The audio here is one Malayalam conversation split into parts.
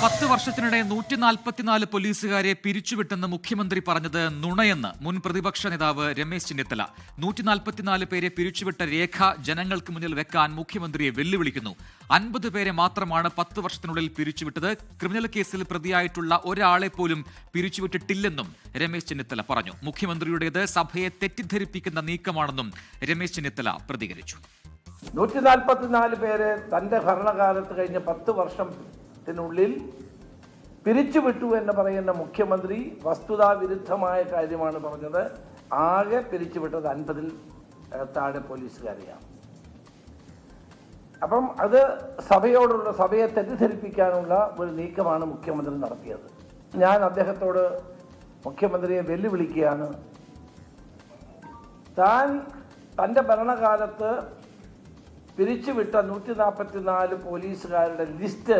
പത്ത് വർഷത്തിനിടെ നൂറ്റി നാൽപ്പത്തിനാല് പോലീസുകാരെ പിരിച്ചുവിട്ടെന്ന് മുഖ്യമന്ത്രി പറഞ്ഞത് നുണയെന്ന് മുൻ പ്രതിപക്ഷ നേതാവ് രമേശ് ചെന്നിത്തല. നൂറ്റി നാൽപ്പത്തിനാല് പേരെ പിരിച്ചുവിട്ട രേഖ ജനങ്ങൾക്ക് മുന്നിൽ വെക്കാൻ മുഖ്യമന്ത്രിയെ വെല്ലുവിളിക്കുന്നു. അൻപത് പേരെ മാത്രമാണ് പത്ത് വർഷത്തിനുള്ളിൽ പിരിച്ചുവിട്ടത്. ക്രിമിനൽ കേസിൽ പ്രതിയായിട്ടുള്ള ഒരാളെ പോലും പിരിച്ചുവിട്ടിട്ടില്ലെന്നും രമേശ് ചെന്നിത്തല പറഞ്ഞു. മുഖ്യമന്ത്രിയുടേത് സഭയെ തെറ്റിദ്ധരിപ്പിക്കുന്ന നീക്കമാണെന്നും രമേശ് ചെന്നിത്തല പ്രതികരിച്ചു. നൂറ്റി നാൽപ്പത്തിനാല് പേരെ തന്റെ ഭരണകാലത്ത് കഴിഞ്ഞ പത്ത് വർഷത്തിനുള്ളിൽ പിരിച്ചുവിട്ടു എന്ന് പറയുന്ന മുഖ്യമന്ത്രി വസ്തുതാവിരുദ്ധമായ കാര്യമാണ് പറഞ്ഞത്. ആകെ പിരിച്ചുവിട്ടത് അൻപതിൽ താഴെ പോലീസുകാരെയാണ്. അപ്പം അത് സഭയോടുള്ള സഭയെ തെറ്റിദ്ധരിപ്പിക്കാനുള്ള ഒരു നീക്കമാണ് മുഖ്യമന്ത്രി നടത്തിയത്. ഞാൻ അദ്ദേഹത്തോട് മുഖ്യമന്ത്രിയെ വെല്ലുവിളിക്കുകയാണ്. താൻ തന്റെ ഭരണകാലത്ത് പിരിച്ചുവിട്ട നൂറ്റി നാൽപ്പത്തിനാല് പോലീസുകാരുടെ ലിസ്റ്റ്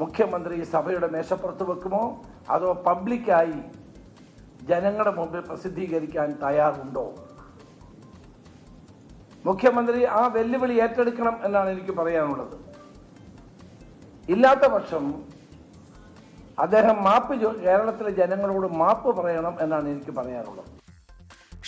മുഖ്യമന്ത്രി സഭയുടെ മേശപ്പുറത്ത് വെക്കുമോ? അതോ പബ്ലിക്കായി ജനങ്ങളുടെ മുമ്പിൽ പ്രസിദ്ധീകരിക്കാൻ തയ്യാറുണ്ടോ? മുഖ്യമന്ത്രി ആ വെല്ലുവിളി ഏറ്റെടുക്കണം എന്നാണ് എനിക്ക് പറയാനുള്ളത്. ഇല്ലാത്ത പക്ഷം അദ്ദേഹം മാപ്പ് കേരളത്തിലെ ജനങ്ങളോട് മാപ്പ് പറയണം എന്നാണ് എനിക്ക് പറയാനുള്ളത്.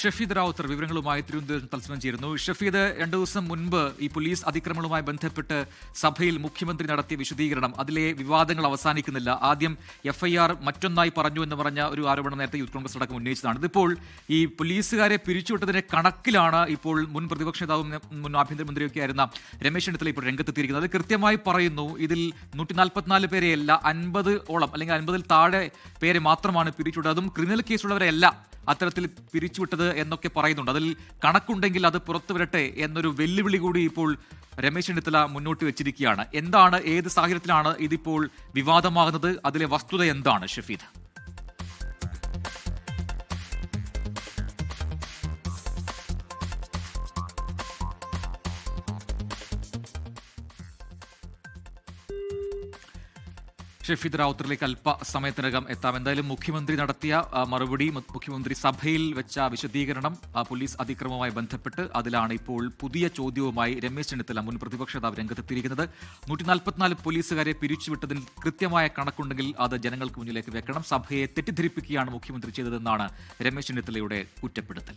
ഷഫീദ് റാവുത്തർ വിവരങ്ങളുമായി തിരുവനന്തപുരം തത്സരം ചേരുന്നു. ഷഫീദ് രണ്ടു ദിവസം മുൻപ് ഈ പോലീസ് അതിക്രമങ്ങളുമായി ബന്ധപ്പെട്ട് സഭയിൽ മുഖ്യമന്ത്രി നടത്തിയ വിശദീകരണം. അതിലെ വിവാദങ്ങൾ അവസാനിക്കുന്നില്ല. ആദ്യം എഫ്ഐആർ മറ്റൊന്നായി പറഞ്ഞു എന്ന് പറഞ്ഞ ഒരു ആരോപണം നേരത്തെ യൂത്ത് കോൺഗ്രസ് അടക്കം ഉന്നയിച്ചതാണ്. ഇതിപ്പോൾ ഈ പോലീസുകാരെ പിരിച്ചുവിട്ടതിന്റെ കണക്കിലാണ് ഇപ്പോൾ മുൻ പ്രതിപക്ഷ നേതാവും മുൻ ആഭ്യന്തരമന്ത്രിയൊക്കെ ആയിരുന്ന രമേശ് ചെന്നിത്തല ഇപ്പോൾ രംഗത്തെത്തിയിരിക്കുന്നത്. അത് കൃത്യമായി പറയുന്നു ഇതിൽ നൂറ്റി നാൽപ്പത്തിനാല് പേരെയല്ല അൻപത് ഓളം അല്ലെങ്കിൽ അൻപതിൽ താഴെ പേരെ മാത്രമാണ് പിരിച്ചുവിട്ടത്. അതും ക്രിമിനൽ കേസുള്ളവരെയല്ല. അത്തരത്തിൽ പിരിച്ചുവിട്ടത് എന്നൊക്കെ പറയുന്നുണ്ട്. അതിൽ കണക്കുണ്ടെങ്കിൽ അത് പുറത്തു വരട്ടെ എന്നൊരു വെല്ലുവിളി കൂടി ഇപ്പോൾ രമേശ് ചെന്നിത്തല മുന്നോട്ട് വെച്ചിരിക്കുകയാണ്. എന്താണ് ഏത് സാഹചര്യത്തിലാണ് ഇതിപ്പോൾ വിവാദമാകുന്നത്? അതിലെ വസ്തുത എന്താണ് ഷഫീദ്? ഷഫീദ് റാവുത്തറിലേക്ക് അല്പസമയത്തിനകം എത്താം. എന്തായാലും മുഖ്യമന്ത്രി നടത്തിയ മറുപടി മുഖ്യമന്ത്രി സഭയിൽ വെച്ച വിശദീകരണം പോലീസ് അതിക്രമവുമായി ബന്ധപ്പെട്ട് അതിലാണ് ഇപ്പോൾ പുതിയ ചോദ്യവുമായി രമേശ് ചെന്നിത്തല മുൻ പ്രതിപക്ഷ നേതാവ് രംഗത്തെത്തിയിരിക്കുന്നത്. നൂറ്റി പോലീസുകാരെ പിരിച്ചുവിട്ടതിൽ കൃത്യമായ കണക്കുണ്ടെങ്കിൽ അത് ജനങ്ങൾക്ക് മുന്നിലേക്ക് വെക്കണം. സഭയെ തെറ്റിദ്ധരിപ്പിക്കുകയാണ് മുഖ്യമന്ത്രി ചെയ്തതെന്നാണ് രമേശ് ചെന്നിത്തലയുടെ കുറ്റപ്പെടുത്തൽ.